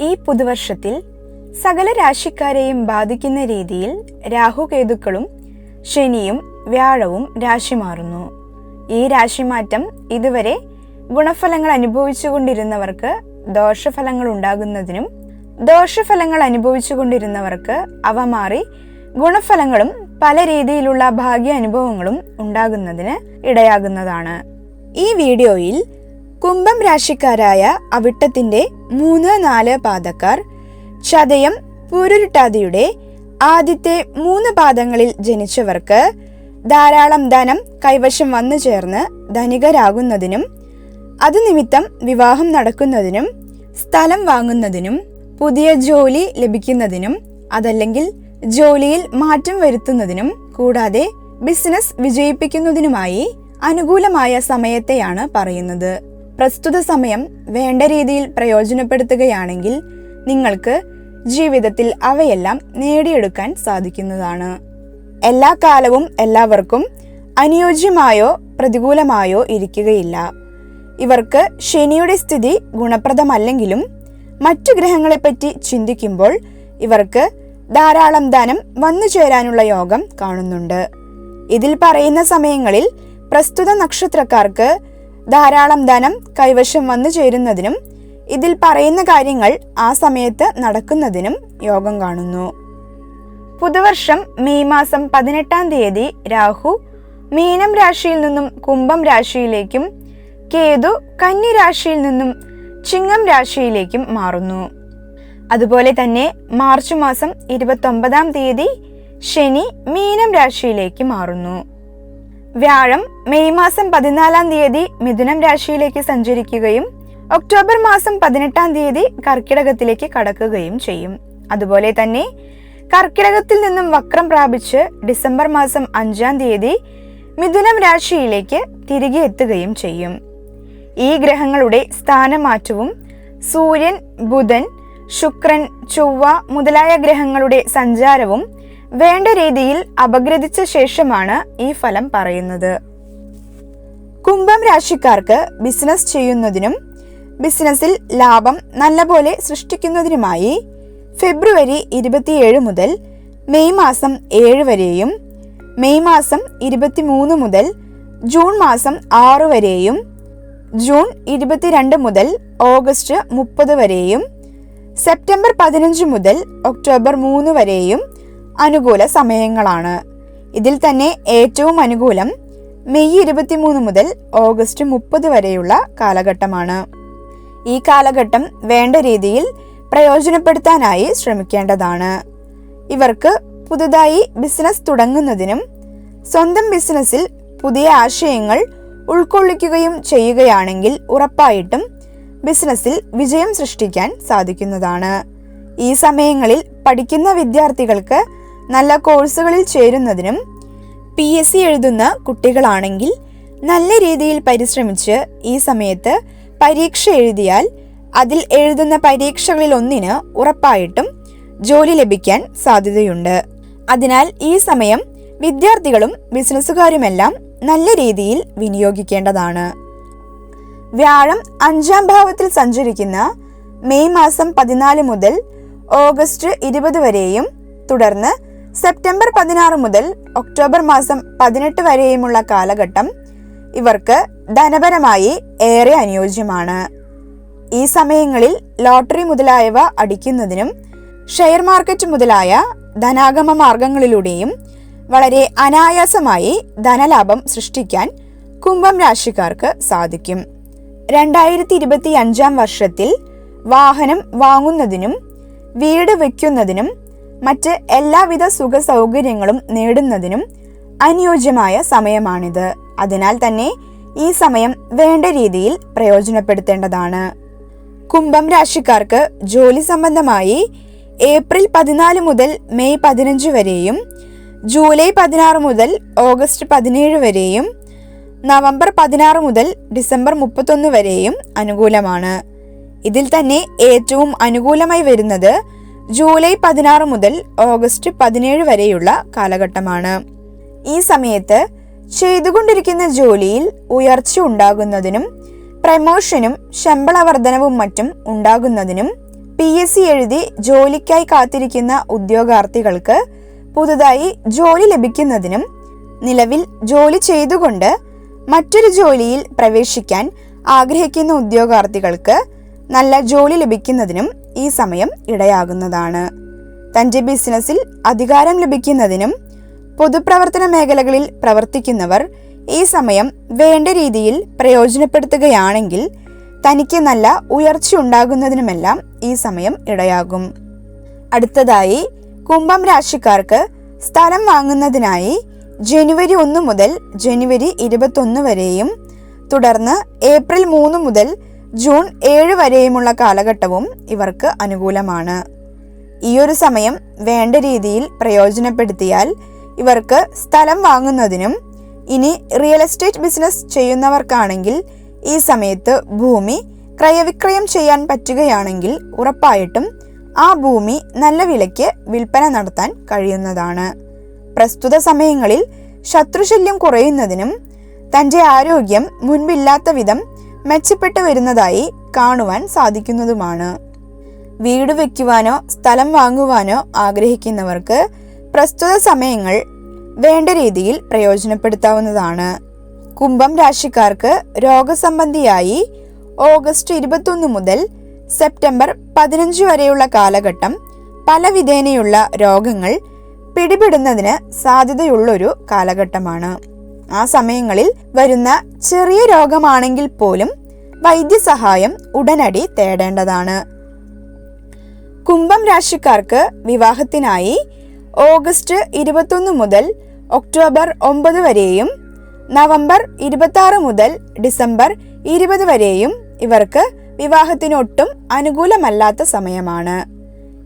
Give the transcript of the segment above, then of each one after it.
ഈ പുതുവർഷത്തിൽ സകല രാശിക്കാരെയും ബാധിക്കുന്ന രീതിയിൽ രാഹുകേതുക്കളും ശനിയും വ്യാഴവും രാശി മാറുന്നു. ഈ രാശിമാറ്റം ഇതുവരെ ഗുണഫലങ്ങൾ അനുഭവിച്ചുകൊണ്ടിരുന്നവർക്ക് ദോഷഫലങ്ങൾ ഉണ്ടാകുന്നതിനും ദോഷഫലങ്ങൾ അനുഭവിച്ചുകൊണ്ടിരുന്നവർക്ക് അവ മാറി ഗുണഫലങ്ങളും പല രീതിയിലുള്ള ഭാഗ്യ അനുഭവങ്ങളും ഉണ്ടാകുന്നതിന് ഇടയാകുന്നതാണ്. ഈ വീഡിയോയിൽ കുംഭം രാശിക്കാരായ അവിട്ടത്തിന്റെ മൂന്ന് നാല് പാദക്കാർ ചതയം പൂരുരുട്ടാതിയുടെ ആദ്യത്തെ മൂന്ന് പാദങ്ങളിൽ ജനിച്ചവർക്ക് ധാരാളം ധനം കൈവശം വന്നു ചേർന്ന് ധനികരാകുന്നതിനും അത് നിമിത്തം വിവാഹം നടക്കുന്നതിനും സ്ഥലം വാങ്ങുന്നതിനും പുതിയ ജോലി ലഭിക്കുന്നതിനും അതല്ലെങ്കിൽ ജോലിയിൽ മാറ്റം വരുത്തുന്നതിനും കൂടാതെ ബിസിനസ് വിജയിപ്പിക്കുന്നതിനുമായി അനുകൂലമായ സമയത്തെയാണ് പറയുന്നത്. പ്രസ്തുത സമയം വേണ്ട രീതിയിൽ പ്രയോജനപ്പെടുത്തുകയാണെങ്കിൽ നിങ്ങൾക്ക് ജീവിതത്തിൽ അവയെല്ലാം നേടിയെടുക്കാൻ സാധിക്കുന്നതാണ്. എല്ലാ കാലവും എല്ലാവർക്കും അനുയോജ്യമായോ പ്രതികൂലമായോ ഇരിക്കുകയില്ല. ഇവർക്ക് ശനിയുടെ സ്ഥിതി ഗുണപ്രദമല്ലെങ്കിലും മറ്റു ഗ്രഹങ്ങളെപ്പറ്റി ചിന്തിക്കുമ്പോൾ ഇവർക്ക് ധാരാളം ധനം വന്നു ചേരാനുള്ള യോഗം കാണുന്നുണ്ട്. ഇതിൽ പറയുന്ന സമയങ്ങളിൽ പ്രസ്തുത നക്ഷത്രക്കാർക്ക് ധാരാളം ധനം കൈവശം വന്നു ചേരുന്നതിനും ഇതിൽ പറയുന്ന കാര്യങ്ങൾ ആ സമയത്ത് നടക്കുന്നതിനും യോഗം കാണുന്നു. പുതുവർഷം മെയ് മാസം പതിനെട്ടാം തീയതി രാഹു മീനം രാശിയിൽ നിന്നും കുംഭം രാശിയിലേക്കും കേതു കന്നി രാശിയിൽ നിന്നും ചിങ്ങം രാശിയിലേക്കും മാറുന്നു. അതുപോലെ തന്നെ മാർച്ച് മാസം ഇരുപത്തൊമ്പതാം തീയതി ശനി മീനം രാശിയിലേക്ക് മാറുന്നു. വ്യാഴം മെയ് മാസം പതിനാലാം തീയതി മിഥുനം രാശിയിലേക്ക് സഞ്ചരിക്കുകയും ഒക്ടോബർ മാസം പതിനെട്ടാം തീയതി കർക്കിടകത്തിലേക്ക് കടക്കുകയും ചെയ്യും. അതുപോലെ തന്നെ കർക്കിടകത്തിൽ നിന്നും വക്രം പ്രാപിച്ച് ഡിസംബർ മാസം അഞ്ചാം തീയതി മിഥുനം രാശിയിലേക്ക് തിരികെ എത്തുകയും ചെയ്യും. ഈ ഗ്രഹങ്ങളുടെ സ്ഥാനമാറ്റവും സൂര്യൻ ബുധൻ ശുക്രൻ ചൊവ്വ മുതലായ ഗ്രഹങ്ങളുടെ സഞ്ചാരവും വേണ്ട രീതിയിൽ അപഗ്രഥിച്ച ശേഷമാണ് ഈ ഫലം പറയുന്നത്. കുംഭം രാശിക്കാർക്ക് ബിസിനസ് ചെയ്യുന്നതിനും ബിസിനസ്സിൽ ലാഭം നല്ലപോലെ സൃഷ്ടിക്കുന്നതിനുമായി ഫെബ്രുവരി ഇരുപത്തിയേഴ് മുതൽ മെയ് മാസം ഏഴ് വരെയും മെയ് മാസം ഇരുപത്തിമൂന്ന് മുതൽ ജൂൺ മാസം ആറ് വരെയും ജൂൺ ഇരുപത്തിരണ്ട് മുതൽ ഓഗസ്റ്റ് മുപ്പത് വരെയും സെപ്റ്റംബർ പതിനഞ്ച് മുതൽ ഒക്ടോബർ മൂന്ന് വരെയും അനുകൂല സമയങ്ങളാണ്. ഇതിൽ തന്നെ ഏറ്റവും അനുകൂലം മെയ് ഇരുപത്തിമൂന്ന് മുതൽ ഓഗസ്റ്റ് മുപ്പത് വരെയുള്ള കാലഘട്ടമാണ്. ഈ കാലഘട്ടം വേണ്ട രീതിയിൽ പ്രയോജനപ്പെടുത്താനായി ശ്രമിക്കേണ്ടതാണ്. ഇവർക്ക് പുതുതായി ബിസിനസ് തുടങ്ങുന്നതിനും സ്വന്തം ബിസിനസ്സിൽ പുതിയ ആശയങ്ങൾ ഉൾക്കൊള്ളിക്കുകയും ചെയ്യുകയാണെങ്കിൽ ഉറപ്പായിട്ടും ബിസിനസ്സിൽ വിജയം സൃഷ്ടിക്കാൻ സാധിക്കുന്നതാണ്. ഈ സമയങ്ങളിൽ പഠിക്കുന്ന വിദ്യാർത്ഥികൾക്ക് നല്ല കോഴ്സുകളിൽ ചേരുന്നതിനും പി എസ് സി എഴുതുന്ന കുട്ടികളാണെങ്കിൽ നല്ല രീതിയിൽ പരിശ്രമിച്ച് ഈ സമയത്ത് പരീക്ഷ എഴുതിയാൽ അതിൽ എഴുതുന്ന പരീക്ഷകളിൽ ഒന്നിന് ഉറപ്പായിട്ടും ജോലി ലഭിക്കാൻ സാധ്യതയുണ്ട്. അതിനാൽ ഈ സമയം വിദ്യാർത്ഥികളും ബിസിനസ്സുകാരുമെല്ലാം നല്ല രീതിയിൽ വിനിയോഗിക്കേണ്ടതാണ്. വ്യാഴം അഞ്ചാം ഭാവത്തിൽ സഞ്ചരിക്കുന്ന മെയ് മാസം പതിനാല് മുതൽ ഓഗസ്റ്റ് ഇരുപത് വരെയും തുടർന്ന് സെപ്റ്റംബർ പതിനാറ് മുതൽ ഒക്ടോബർ മാസം പതിനെട്ട് വരെയുമുള്ള കാലഘട്ടം ഇവർക്ക് ധനപരമായി ഏറെ അനുയോജ്യമാണ്. ഈ സമയങ്ങളിൽ ലോട്ടറി മുതലായവ അടിക്കുന്നതിനും ഷെയർ മാർക്കറ്റ് മുതലായ ധനാഗമ മാർഗങ്ങളിലൂടെയും വളരെ അനായാസമായി ധനലാഭം സൃഷ്ടിക്കാൻ കുംഭം രാശിക്കാർക്ക് സാധിക്കും. രണ്ടായിരത്തി ഇരുപത്തി അഞ്ചാം വർഷത്തിൽ വാഹനം വാങ്ങുന്നതിനും വീട് വയ്ക്കുന്നതിനും മറ്റ് എല്ലാവിധ സുഖ സൗകര്യങ്ങളും നേടുന്നതിനും അനുയോജ്യമായ സമയമാണിത്. അതിനാൽ തന്നെ ഈ സമയം വേണ്ട രീതിയിൽ പ്രയോജനപ്പെടുത്തേണ്ടതാണ്. കുംഭം രാശിക്കാർക്ക് ജോലി സംബന്ധമായി ഏപ്രിൽ പതിനാല് മുതൽ മെയ് പതിനഞ്ച് വരെയും ജൂലൈ പതിനാറ് മുതൽ ഓഗസ്റ്റ് പതിനേഴ് വരെയും നവംബർ പതിനാറ് മുതൽ ഡിസംബർ മുപ്പത്തൊന്ന് വരെയും അനുകൂലമാണ്. ഇതിൽ തന്നെ ഏറ്റവും അനുകൂലമായി വരുന്നത് ജൂലൈ പതിനാറ് മുതൽ ഓഗസ്റ്റ് പതിനേഴ് വരെയുള്ള കാലഘട്ടമാണ്. ഈ സമയത്ത് ചെയ്തുകൊണ്ടിരിക്കുന്ന ജോലിയിൽ ഉയർച്ച ഉണ്ടാകുന്നതിനും പ്രമോഷനും ശമ്പള വർധനവും മറ്റും ഉണ്ടാകുന്നതിനും പി എസ് സി എഴുതി ജോലിക്കായി കാത്തിരിക്കുന്ന ഉദ്യോഗാർത്ഥികൾക്ക് പുതുതായി ജോലി ലഭിക്കുന്നതിനും നിലവിൽ ജോലി ചെയ്തുകൊണ്ട് മറ്റൊരു ജോലിയിൽ പ്രവേശിക്കാൻ ആഗ്രഹിക്കുന്ന ഉദ്യോഗാർത്ഥികൾക്ക് നല്ല ജോലി ലഭിക്കുന്നതിനും ഈ സമയം ഇടയാകുന്നതാണ്. തന്റെ ബിസിനസ്സിൽ അധികാരം ലഭിക്കുന്നതിനും പൊതുപ്രവർത്തന മേഖലകളിൽ പ്രവർത്തിക്കുന്നവർ ഈ സമയം വേണ്ട രീതിയിൽ പ്രയോജനപ്പെടുത്തുകയാണെങ്കിൽ തനിക്ക് നല്ല ഉയർച്ച ഉണ്ടാകുന്നതിനുമെല്ലാം ഈ സമയം ഇടയാകും. അടുത്തതായി കുംഭം രാശിക്കാർക്ക് സ്ഥലം വാങ്ങുന്നതിനായി ജനുവരി ഒന്ന് മുതൽ ജനുവരി ഇരുപത്തൊന്ന് വരെയും തുടർന്ന് ഏപ്രിൽ മൂന്ന് മുതൽ ജൂൺ ഏഴ് വരെയുമുള്ള കാലഘട്ടവും ഇവർക്ക് അനുകൂലമാണ്. ഈ ഒരു സമയം വേണ്ട രീതിയിൽ പ്രയോജനപ്പെടുത്തിയാൽ ഇവർക്ക് സ്ഥലം വാങ്ങുന്നതിനും ഇനി റിയൽ എസ്റ്റേറ്റ് ബിസിനസ് ചെയ്യുന്നവർക്കാണെങ്കിൽ ഈ സമയത്ത് ഭൂമി ക്രയവിക്രയം ചെയ്യാൻ പറ്റുകയാണെങ്കിൽ ഉറപ്പായിട്ടും ആ ഭൂമി നല്ല വിലയ്ക്ക് വിൽപ്പന നടത്താൻ കഴിയുന്നതാണ്. പ്രസ്തുത സമയങ്ങളിൽ ശത്രുശല്യം കുറയുന്നതിനും തന്റെ ആരോഗ്യം മുൻപില്ലാത്ത വിധം മെച്ചപ്പെട്ടു വരുന്നതായി കാണുവാൻ സാധിക്കുന്നതുമാണ്. വീട് വയ്ക്കുവാനോ സ്ഥലം വാങ്ങുവാനോ ആഗ്രഹിക്കുന്നവർക്ക് പ്രസ്തുത സമയങ്ങൾ വേണ്ട രീതിയിൽ പ്രയോജനപ്പെടുത്താവുന്നതാണ്. കുംഭം രാശിക്കാർക്ക് രോഗസംബന്ധിയായി ഓഗസ്റ്റ് ഇരുപത്തൊന്ന് മുതൽ സെപ്റ്റംബർ പതിനഞ്ച് വരെയുള്ള കാലഘട്ടം പല വിധേനയുള്ള രോഗങ്ങൾ പിടിപെടുന്നതിന് സാധ്യതയുള്ളൊരു കാലഘട്ടമാണ്. ആ സമയങ്ങളിൽ വരുന്ന ചെറിയ രോഗമാണെങ്കിൽ പോലും വൈദ്യസഹായം ഉടനടി തേടേണ്ടതാണ്. കുംഭം രാശിക്കാർക്ക് വിവാഹത്തിനായി ഓഗസ്റ്റ് ഇരുപത്തൊന്ന് മുതൽ ഒക്ടോബർ ഒമ്പത് വരെയും നവംബർ ഇരുപത്തി മുതൽ ഡിസംബർ ഇരുപത് വരെയും ഇവർക്ക് വിവാഹത്തിനൊട്ടും അനുകൂലമല്ലാത്ത സമയമാണ്.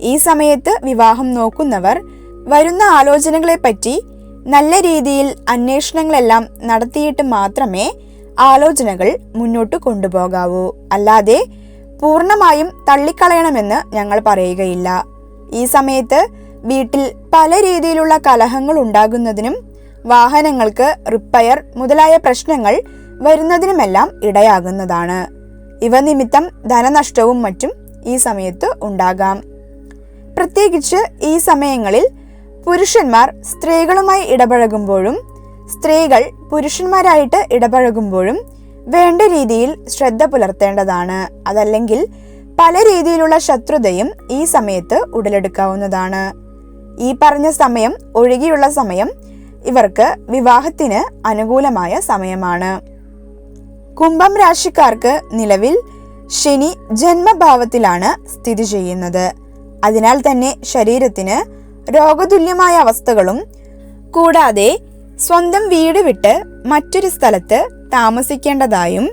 ഈ സമയത്ത് വിവാഹം നോക്കുന്നവർ വരുന്ന ആലോചനകളെപ്പറ്റി നല്ല രീതിയിൽ അന്വേഷണങ്ങളെല്ലാം നടത്തിയിട്ട് മാത്രമേ ആലോചനകൾ മുന്നോട്ട് കൊണ്ടുപോകാവൂ. അല്ലാതെ പൂർണമായും തള്ളിക്കളയണമെന്ന് ഞങ്ങൾ പറയുകയില്ല. ഈ സമയത്ത് വീട്ടിൽ പല രീതിയിലുള്ള കലഹങ്ങൾ ഉണ്ടാകുന്നതിനും വാഹനങ്ങൾക്ക് റിപ്പയർ മുതലായ പ്രശ്നങ്ങൾ വരുന്നതിനുമെല്ലാം ഇടയാകുന്നതാണ്. ഇവ നിമിത്തം ധനനഷ്ടവും മറ്റും ഈ സമയത്ത് ഉണ്ടാകാം. പ്രത്യേകിച്ച് ഈ സമയങ്ങളിൽ പുരുഷന്മാർ സ്ത്രീകളുമായി ഇടപഴകുമ്പോഴും സ്ത്രീകൾ പുരുഷന്മാരായിട്ട് ഇടപഴകുമ്പോഴും വേണ്ട രീതിയിൽ ശ്രദ്ധ പുലർത്തേണ്ടതാണ്. അതല്ലെങ്കിൽ പല രീതിയിലുള്ള ശത്രുതയും ഈ സമയത്ത് ഉടലെടുക്കാവുന്നതാണ്. ഈ പറഞ്ഞ സമയം ഒഴികെയുള്ള സമയം ഇവർക്ക് വിവാഹത്തിന് അനുകൂലമായ സമയമാണ്. കുംഭം രാശിക്കാർക്ക് നിലവിൽ ശനി ജന്മഭാവത്തിലാണ് സ്ഥിതി ചെയ്യുന്നത്. അതിനാൽ തന്നെ ശരീരത്തിന് രോഗതുല്യമായ അവസ്ഥകളും കൂടാതെ സ്വന്തം വീട് വിട്ട് മറ്റൊരു സ്ഥലത്ത് താമസിക്കേണ്ടതായും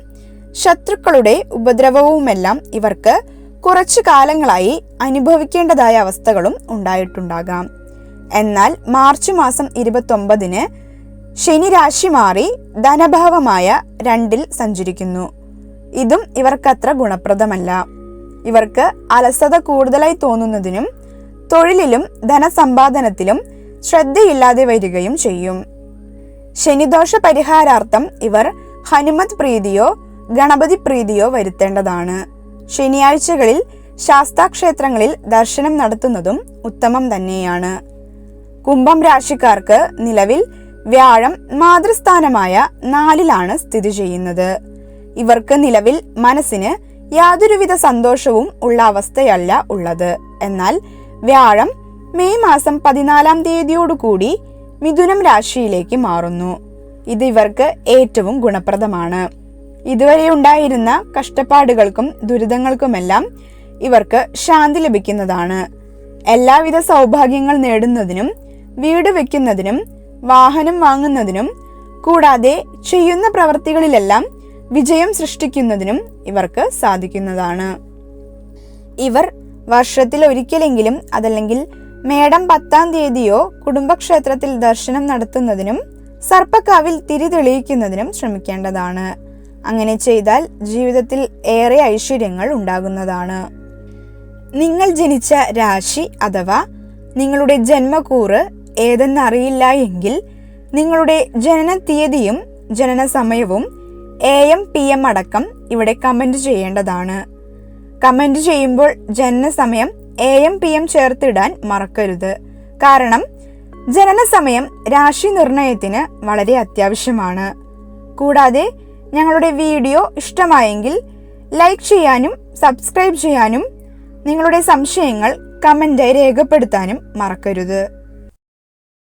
ശത്രുക്കളുടെ ഉപദ്രവവുമെല്ലാം ഇവർക്ക് കുറച്ചു കാലങ്ങളായി അനുഭവിക്കേണ്ടതായ അവസ്ഥകളും ഉണ്ടായിട്ടുണ്ടാകാം. എന്നാൽ മാർച്ച് മാസം ഇരുപത്തൊമ്പതിന് ശനി രാശി മാറി ധനഭാവമായ രണ്ടിൽ സഞ്ചരിക്കുന്നു. ഇതും ഇവർക്കത്ര ഗുണപ്രദമല്ല. ഇവർക്ക് അലസത കൂടുതലായി തോന്നുന്നതിനും തൊഴിലിലും ധനസമ്പാദനത്തിലും ശ്രദ്ധയില്ലാതെ വരികയും ചെയ്യും. ശനിദോഷ പരിഹാരാർത്ഥം ഇവർ ഹനുമത് പ്രീതിയോ ഗണപതി പ്രീതിയോ വരുത്തേണ്ടതാണ്. ശനിയാഴ്ചകളിൽ ശാസ്താക്ഷേത്രങ്ങളിൽ ദർശനം നടത്തുന്നതും ഉത്തമം തന്നെയാണ്. കുംഭം രാശിക്കാർക്ക് നിലവിൽ വ്യാഴം മാതൃസ്ഥാനമായ നാലിലാണ് സ്ഥിതി ചെയ്യുന്നത്. ഇവർക്ക് നിലവിൽ മനസ്സിന് യാതൊരുവിധ സന്തോഷവും ഉള്ള അവസ്ഥയല്ല ഉള്ളത്. എന്നാൽ വ്യാഴം മെയ് മാസം പതിനാലാം തീയതിയോടുകൂടി മിഥുനം രാശിയിലേക്ക് മാറുന്നു. ഇത് ഇവർക്ക് ഏറ്റവും ഗുണപ്രദമാണ്. ഇതുവരെ ഉണ്ടായിരുന്ന കഷ്ടപ്പാടുകൾക്കും ദുരിതങ്ങൾക്കുമെല്ലാം ഇവർക്ക് ശാന്തി ലഭിക്കുന്നതാണ്. എല്ലാവിധ സൗഭാഗ്യങ്ങൾ നേടുന്നതിനും വീട് വെക്കുന്നതിനും വാഹനം വാങ്ങുന്നതിനും കൂടാതെ ചെയ്യുന്ന പ്രവർത്തികളിലെല്ലാം വിജയം സൃഷ്ടിക്കുന്നതിനും ഇവർക്ക് സാധിക്കുന്നതാണ്. ഇവർ വർഷത്തിൽ ഒരിക്കലെങ്കിലും അതല്ലെങ്കിൽ മേടം പത്താം തീയതിയോ കുടുംബക്ഷേത്രത്തിൽ ദർശനം നടത്തുന്നതിനും സർപ്പക്കാവിൽ തിരി തെളിയിക്കുന്നതിനും ശ്രമിക്കേണ്ടതാണ്. അങ്ങനെ ചെയ്താൽ ജീവിതത്തിൽ ഏറെ ഐശ്വര്യങ്ങൾ ഉണ്ടാകുന്നതാണ്. നിങ്ങൾ ജനിച്ച രാശി അഥവാ നിങ്ങളുടെ ജന്മകൂറ് ഏതെന്നറിയില്ല എങ്കിൽ നിങ്ങളുടെ ജനന തീയതിയും ജനന സമയവും എ എം പി എം അടക്കം ഇവിടെ കമന്റ് ചെയ്യേണ്ടതാണ്. കമന്റ് ചെയ്യുമ്പോൾ ജനനസമയം എ എം പി എം ചേർത്തിടാൻ മറക്കരുത്. കാരണം ജനനസമയം രാശി നിർണയത്തിന് വളരെ അത്യാവശ്യമാണ്. കൂടാതെ ഞങ്ങളുടെ വീഡിയോ ഇഷ്ടമായെങ്കിൽ ലൈക്ക് ചെയ്യാനും സബ്സ്ക്രൈബ് ചെയ്യാനും നിങ്ങളുടെ സംശയങ്ങൾ കമന്റായി രേഖപ്പെടുത്താനും മറക്കരുത്.